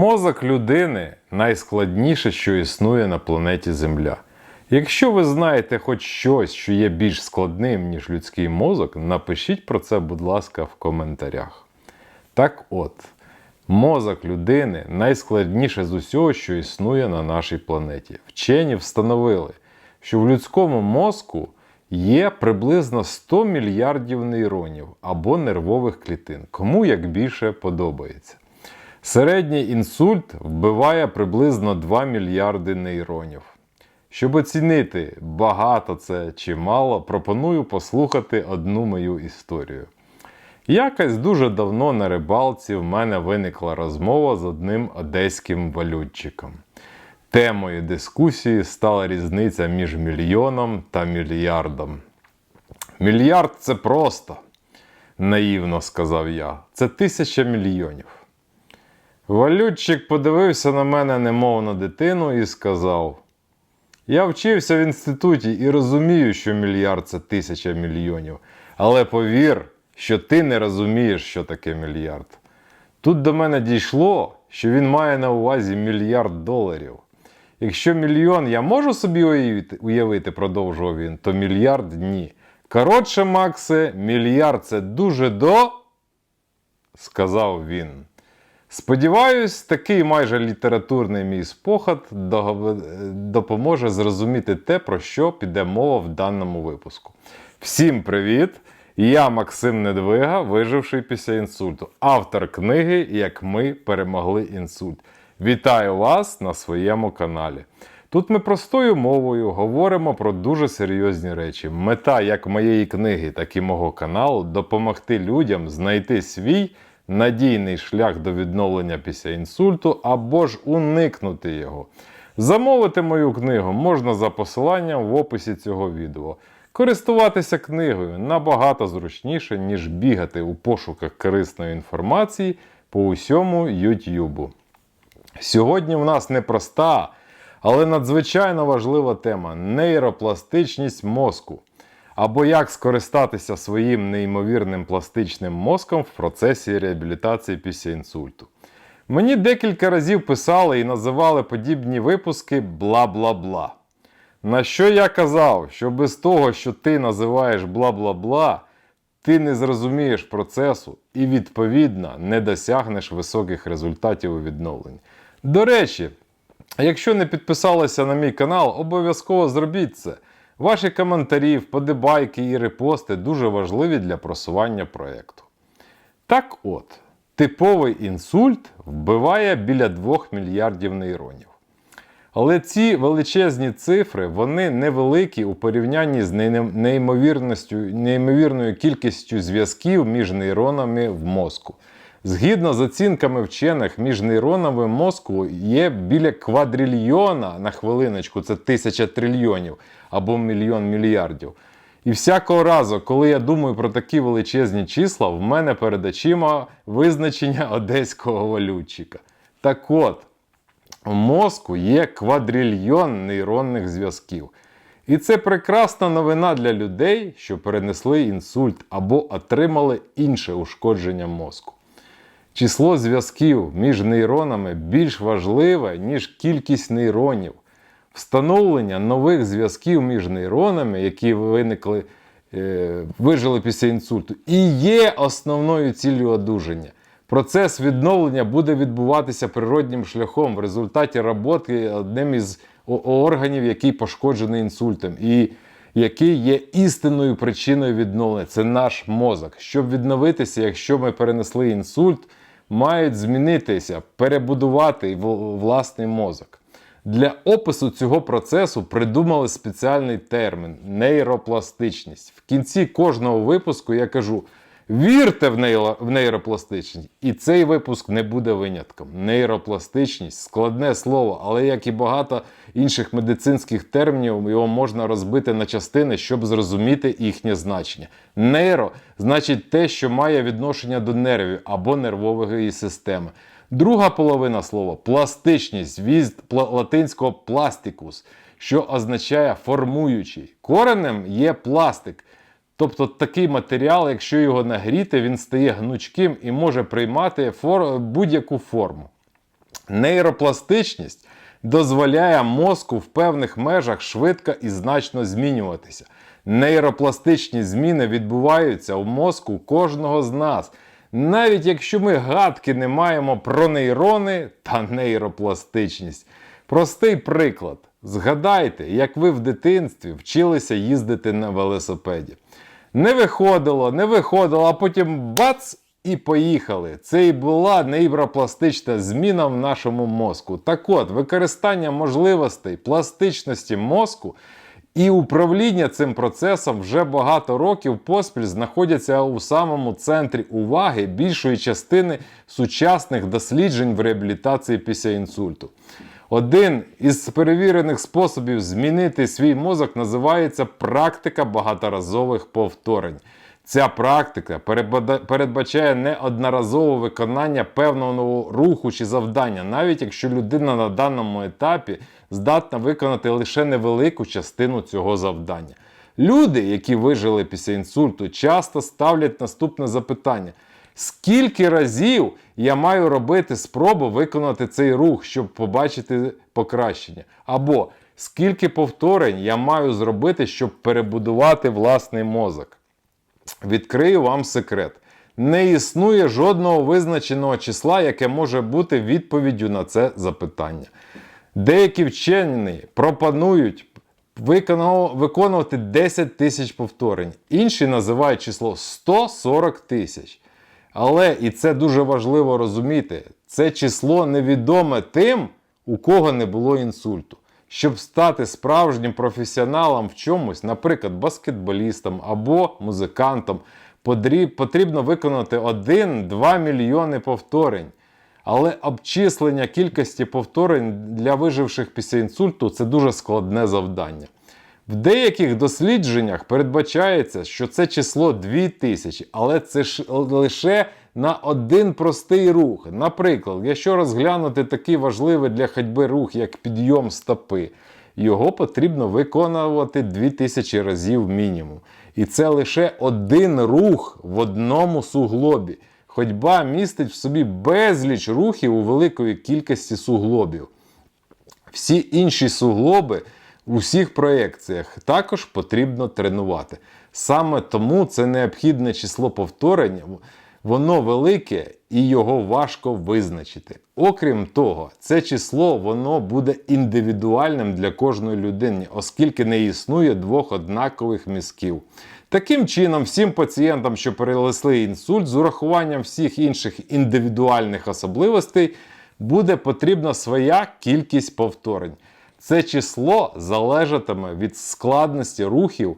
Мозок людини найскладніше, що існує на планеті Земля. Якщо ви знаєте хоч щось, що є більш складним, ніж людський мозок, напишіть про це, будь ласка, в коментарях. Так от, мозок людини найскладніше з усього, що існує на нашій планеті. Вчені встановили, що в людському мозку є приблизно 100 мільярдів нейронів або нервових клітин, кому як більше подобається. Середній інсульт вбиває приблизно 2 мільярди нейронів. Щоб оцінити, багато це чи мало, пропоную послухати одну мою історію. Якось дуже давно на рибалці в мене виникла розмова з одним одеським валютчиком. Темою дискусії стала різниця між мільйоном та мільярдом. Мільярд це просто, наївно сказав я. Це тисяча мільйонів. Валютчик подивився на мене немов на дитину і сказав: Я вчився в інституті і розумію, що мільярд це тисяча мільйонів. Але повір, що ти не розумієш, що таке мільярд. Тут до мене дійшло, що він має на увазі мільярд доларів. Якщо мільйон я можу собі уявити, продовжував він, то мільярд ні. Коротше, Максе, мільярд це дуже до, сказав він. Сподіваюсь, такий майже літературний мій спогад допоможе зрозуміти те, про що піде мова в даному випуску. Всім привіт! Я Максим Недвига, виживший після інсульту, автор книги Як ми перемогли інсульт. Вітаю вас на своєму каналі. Тут ми простою мовою говоримо про дуже серйозні речі. Мета як моєї книги, так і мого каналу допомогти людям знайти свій надійний шлях до відновлення після інсульту або ж уникнути його. Замовити мою книгу можна за посиланням в описі цього відео. Користуватися книгою набагато зручніше, ніж бігати у пошуках корисної інформації по усьому YouTube. Сьогодні в нас непроста, але надзвичайно важлива тема нейропластичність мозку. Або як скористатися своїм неймовірним пластичним мозком в процесі реабілітації після інсульту. Мені декілька разів писали і називали подібні випуски бла-бла-бла. На що я казав, що без того, що ти називаєш бла-бла-бла, ти не зрозумієш процесу і, відповідно, не досягнеш високих результатів у відновленні. До речі, якщо не підписалися на мій канал, обов'язково зробіть це. Ваші коментарі, вподобайки і репости дуже важливі для просування проєкту. Так от, типовий інсульт вбиває біля 2 мільярдів нейронів. Але ці величезні цифри вони невеликі у порівнянні з неймовірністю, неймовірною кількістю зв'язків між нейронами в мозку. Згідно з оцінками вчених, між нейронами мозку є біля квадрильйона на хвилиночку, це тисяча трильйонів або мільйон мільярдів. І всякого разу, коли я думаю про такі величезні числа, в мене перед очима визначення одеського валютчика. Так от, у мозку є квадрильйон нейронних зв'язків. І це прекрасна новина для людей, що перенесли інсульт або отримали інше ушкодження мозку. Число зв'язків між нейронами більш важливе, ніж кількість нейронів. Встановлення нових зв'язків між нейронами, які виникли, е, вижили після інсульту, і є основною ціллю одужання. Процес відновлення буде відбуватися природнім шляхом в результаті роботи одним із органів, який пошкоджений інсультом, і який є істинною причиною відновлення. Це наш мозок. Щоб відновитися, якщо ми перенесли інсульт, мають змінитися, перебудувати власний мозок. Для опису цього процесу придумали спеціальний термін нейропластичність. В кінці кожного випуску я кажу: вірте в, нейро, в нейропластичність. І цей випуск не буде винятком. Нейропластичність складне слово, але як і багато інших медицинських термінів, його можна розбити на частини, щоб зрозуміти їхнє значення. Нейро значить те, що має відношення до нервів або нервової системи. Друга половина слова пластичність від латинського пластикус, що означає формуючий. Коренем є пластик. Тобто такий матеріал, якщо його нагріти, він стає гнучким і може приймати будь-яку форму. Нейропластичність дозволяє мозку в певних межах швидко і значно змінюватися. Нейропластичні зміни відбуваються в мозку кожного з нас. Навіть якщо ми гадки не маємо про нейрони та нейропластичність. Простий приклад. Згадайте, як ви в дитинстві вчилися їздити на велосипеді. Не виходило, не виходило, а потім бац! І поїхали. Це і була нейропластична зміна в нашому мозку. Так от, використання можливостей пластичності мозку і управління цим процесом вже багато років поспіль знаходяться у самому центрі уваги більшої частини сучасних досліджень в реабілітації після інсульту. Один із перевірених способів змінити свій мозок називається практика багаторазових повторень. Ця практика передбачає неодноразове виконання певного руху чи завдання, навіть якщо людина на даному етапі здатна виконати лише невелику частину цього завдання. Люди, які вижили після інсульту, часто ставлять наступне запитання: скільки разів я маю робити спробу виконати цей рух, щоб побачити покращення? Або скільки повторень я маю зробити, щоб перебудувати власний мозок? Відкрию вам секрет. Не існує жодного визначеного числа, яке може бути відповіддю на це запитання. Деякі вчені пропонують виконувати 10 тисяч повторень, інші називають число 140 тисяч. Але, і це дуже важливо розуміти, це число невідоме тим, у кого не було інсульту. Щоб стати справжнім професіоналом в чомусь, наприклад, баскетболістом або музикантом, потрібно виконати 1-2 мільйони повторень. Але обчислення кількості повторень для виживших після інсульту це дуже складне завдання. В деяких дослідженнях передбачається, що це число 2000, але це ж лише на один простий рух. Наприклад, якщо розглянути такий важливий для ходьби рух, як підйом стопи, його потрібно виконувати 2000 разів мінімум. І це лише один рух в одному суглобі. Ходьба містить в собі безліч рухів у великої кількості суглобів. Всі інші суглоби у всіх проєкціях також потрібно тренувати. Саме тому це необхідне число повторень, воно велике і його важко визначити. Окрім того, це число воно буде індивідуальним для кожної людини, оскільки не існує двох однакових мізків. Таким чином, всім пацієнтам, що перенесли інсульт, з урахуванням всіх інших індивідуальних особливостей, буде потрібна своя кількість повторень. Це число залежатиме від складності рухів,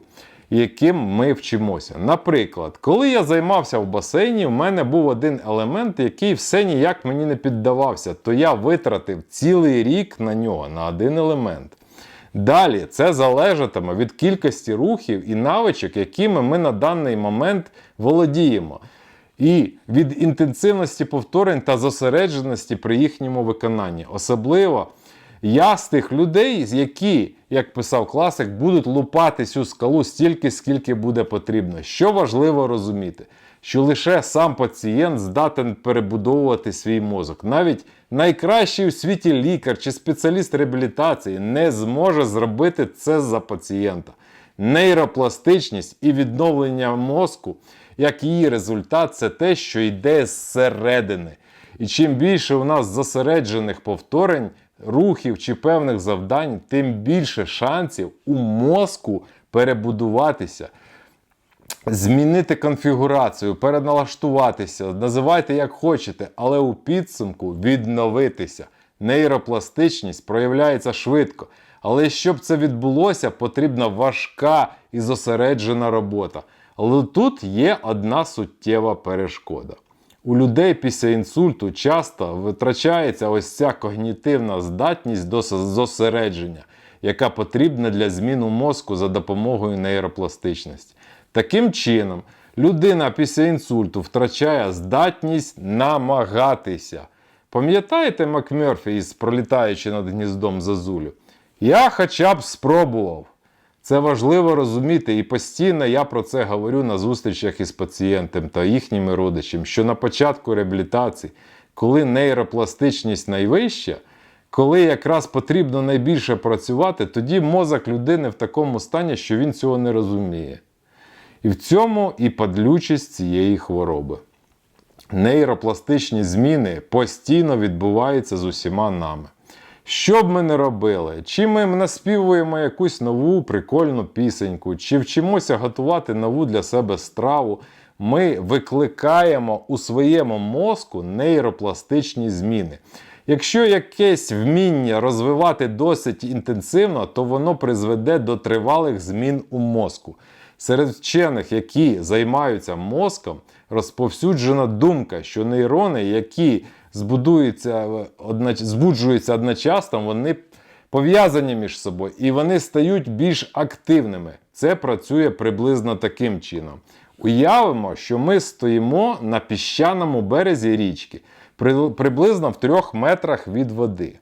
яким ми вчимося. Наприклад, коли я займався в басейні, в мене був один елемент, який все ніяк мені не піддавався, то я витратив цілий рік на нього, на один елемент. Далі це залежатиме від кількості рухів і навичок, якими ми на даний момент володіємо. І від інтенсивності повторень та зосередженості при їхньому виконанні. Особливо я з тих людей, які, як писав класик, будуть лупати цю скалу стільки, скільки буде потрібно. Що важливо розуміти, що лише сам пацієнт здатен перебудовувати свій мозок. Навіть найкращий у світі лікар чи спеціаліст реабілітації не зможе зробити це за пацієнта. Нейропластичність і відновлення мозку, як її результат, це те, що йде зсередини. І чим більше у нас зосереджених повторень, рухів чи певних завдань, тим більше шансів у мозку перебудуватися, змінити конфігурацію, переналаштуватися, називайте як хочете, але у підсумку відновитися. Нейропластичність проявляється швидко. Але щоб це відбулося, потрібна важка і зосереджена робота. Але тут є одна суттєва перешкода. У людей після інсульту часто витрачається ось ця когнітивна здатність до зосередження, яка потрібна для зміну мозку за допомогою нейропластичності. Таким чином, людина після інсульту втрачає здатність намагатися. Пам'ятаєте Макмерфі із пролітаючи над гніздом Зазулю? Я хоча б спробував. Це важливо розуміти, і постійно я про це говорю на зустрічах із пацієнтом та їхніми родичами, що на початку реабілітації коли нейропластичність найвища, коли якраз потрібно найбільше працювати, тоді мозок людини в такому стані, що він цього не розуміє. І в цьому і падлючість цієї хвороби. Нейропластичні зміни постійно відбуваються з усіма нами. Що б ми не робили, чи ми наспівуємо якусь нову прикольну пісеньку, чи вчимося готувати нову для себе страву, ми викликаємо у своєму мозку нейропластичні зміни. Якщо якесь вміння розвивати досить інтенсивно, то воно призведе до тривалих змін у мозку. Серед вчених, які займаються мозком, розповсюджена думка, що нейрони, які збудуються, одноч... збуджуються одночасно, вони пов'язані між собою і вони стають більш активними. Це працює приблизно таким чином. Уявимо, що ми стоїмо на піщаному березі річки, при- приблизно в трьох метрах від води.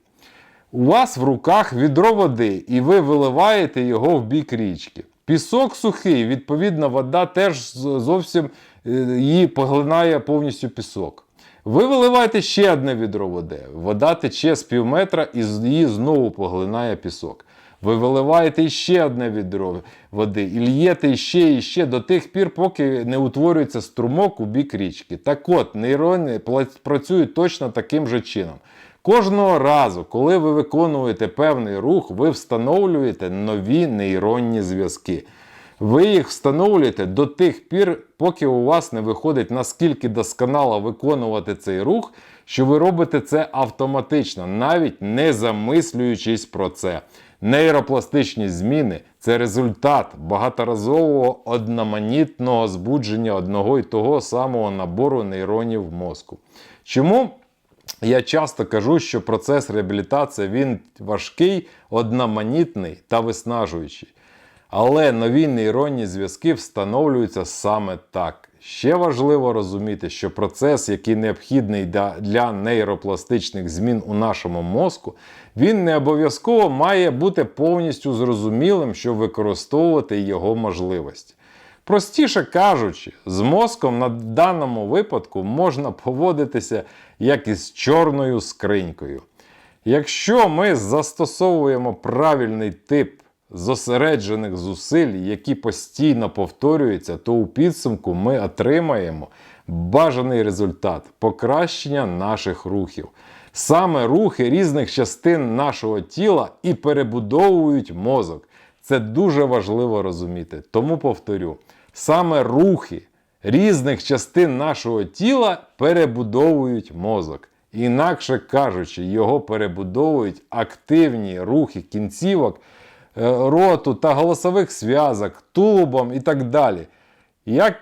У вас в руках відро води, і ви виливаєте його в бік річки. Пісок сухий, відповідно, вода теж зовсім е, її поглинає повністю пісок. Ви виливаєте ще одне відро води. Вода тече з пів метра і її знову поглинає пісок. Ви виливаєте ще одне відро води і л'єте ще і ще до тих пір, поки не утворюється струмок у бік річки. Так от, нейрони працюють точно таким же чином. Кожного разу, коли ви виконуєте певний рух, ви встановлюєте нові нейронні зв'язки. Ви їх встановлюєте до тих пір, поки у вас не виходить наскільки досконало виконувати цей рух, що ви робите це автоматично, навіть не замислюючись про це. Нейропластичні зміни це результат багаторазового одноманітного збудження одного і того самого набору нейронів мозку. Чому я часто кажу, що процес реабілітації він важкий, одноманітний та виснажуючий. Але нові нейронні зв'язки встановлюються саме так. Ще важливо розуміти, що процес, який необхідний для- нейропластичних змін у нашому мозку, він не обов'язково має бути повністю зрозумілим, щоб використовувати його можливості. Простіше кажучи, з мозком на даному випадку можна поводитися як із чорною скринькою. Якщо ми застосовуємо правильний тип зосереджених зусиль, які постійно повторюються, то у підсумку ми отримаємо бажаний результат покращення наших рухів. Саме рухи різних частин нашого тіла і перебудовують мозок. Це дуже важливо розуміти. Тому повторю: саме рухи різних частин нашого тіла перебудовують мозок. Інакше кажучи, його перебудовують активні рухи кінцівок, роту та голосових зв'язок, тулубом і так далі. Як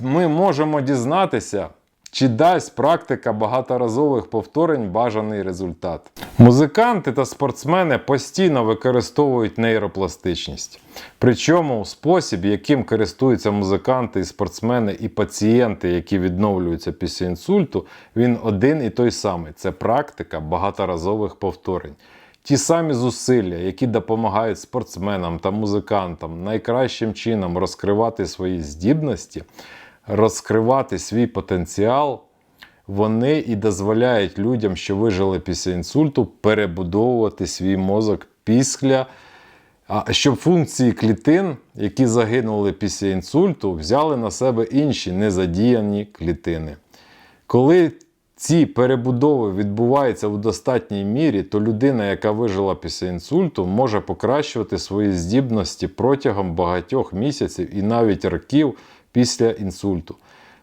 ми можемо дізнатися, чи дасть практика багаторазових повторень бажаний результат? Музиканти та спортсмени постійно використовують нейропластичність. Причому спосіб, яким користуються музиканти, і спортсмени і пацієнти, які відновлюються після інсульту, він один і той самий. Це практика багаторазових повторень. Ті самі зусилля, які допомагають спортсменам та музикантам найкращим чином розкривати свої здібності, розкривати свій потенціал, вони і дозволяють людям, що вижили після інсульту, перебудовувати свій мозок після. Щоб функції клітин, які загинули після інсульту, взяли на себе інші незадіяні клітини. Коли ці перебудови відбуваються в достатній мірі, то людина, яка вижила після інсульту, може покращувати свої здібності протягом багатьох місяців і навіть років після інсульту.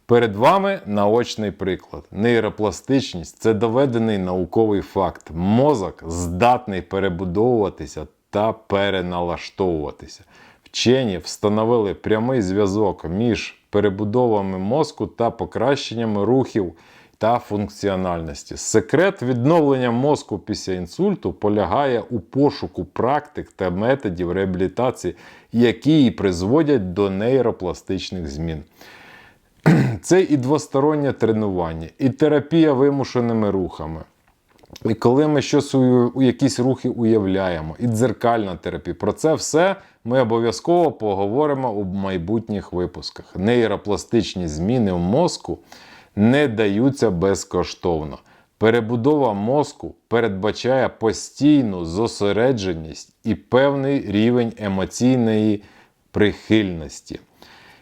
Перед вами наочний приклад. Нейропластичність це доведений науковий факт. Мозок здатний перебудовуватися та переналаштовуватися. Вчені встановили прямий зв'язок між перебудовами мозку та покращеннями рухів та функціональності. Секрет відновлення мозку після інсульту полягає у пошуку практик та методів реабілітації, які і призводять до нейропластичних змін. Це і двостороннє тренування, і терапія вимушеними рухами. І коли ми щось у якісь рухи уявляємо, і дзеркальна терапія. Про це все ми обов'язково поговоримо у майбутніх випусках. Нейропластичні зміни в мозку не даються безкоштовно. Перебудова мозку передбачає постійну зосередженість і певний рівень емоційної прихильності.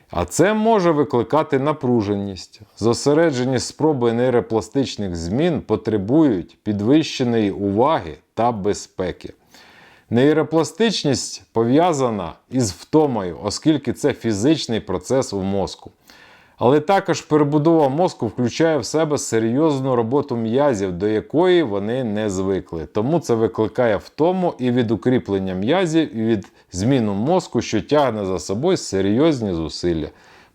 А це може викликати напруженість. Зосереджені спроби нейропластичних змін потребують підвищеної уваги та безпеки. Нейропластичність пов'язана із втомою, оскільки це фізичний процес у мозку. Але також перебудова мозку включає в себе серйозну роботу м'язів, до якої вони не звикли. Тому це викликає втому і від укріплення м'язів, і від зміну мозку, що тягне за собою серйозні зусилля.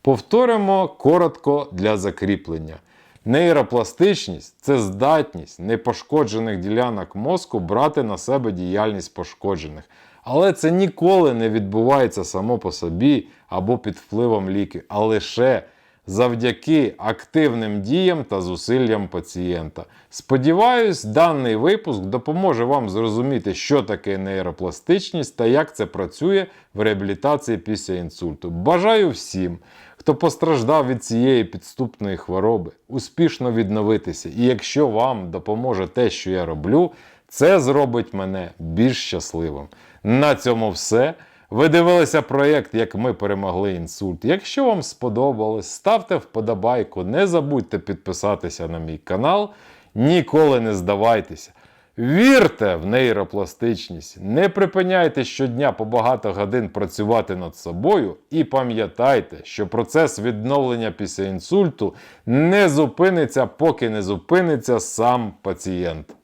Повторимо коротко для закріплення. Нейропластичність це здатність непошкоджених ділянок мозку брати на себе діяльність пошкоджених. Але це ніколи не відбувається само по собі або під впливом ліків, а лише завдяки активним діям та зусиллям пацієнта. Сподіваюсь, даний випуск допоможе вам зрозуміти, що таке нейропластичність та як це працює в реабілітації після інсульту. Бажаю всім, хто постраждав від цієї підступної хвороби, успішно відновитися. І якщо вам допоможе те, що я роблю, це зробить мене більш щасливим. На цьому все. Ви дивилися проєкт, як ми перемогли інсульт. Якщо вам сподобалось, ставте вподобайку, не забудьте підписатися на мій канал. Ніколи не здавайтеся. Вірте в нейропластичність, не припиняйте щодня по багато годин працювати над собою і пам'ятайте, що процес відновлення після інсульту не зупиниться, поки не зупиниться сам пацієнт.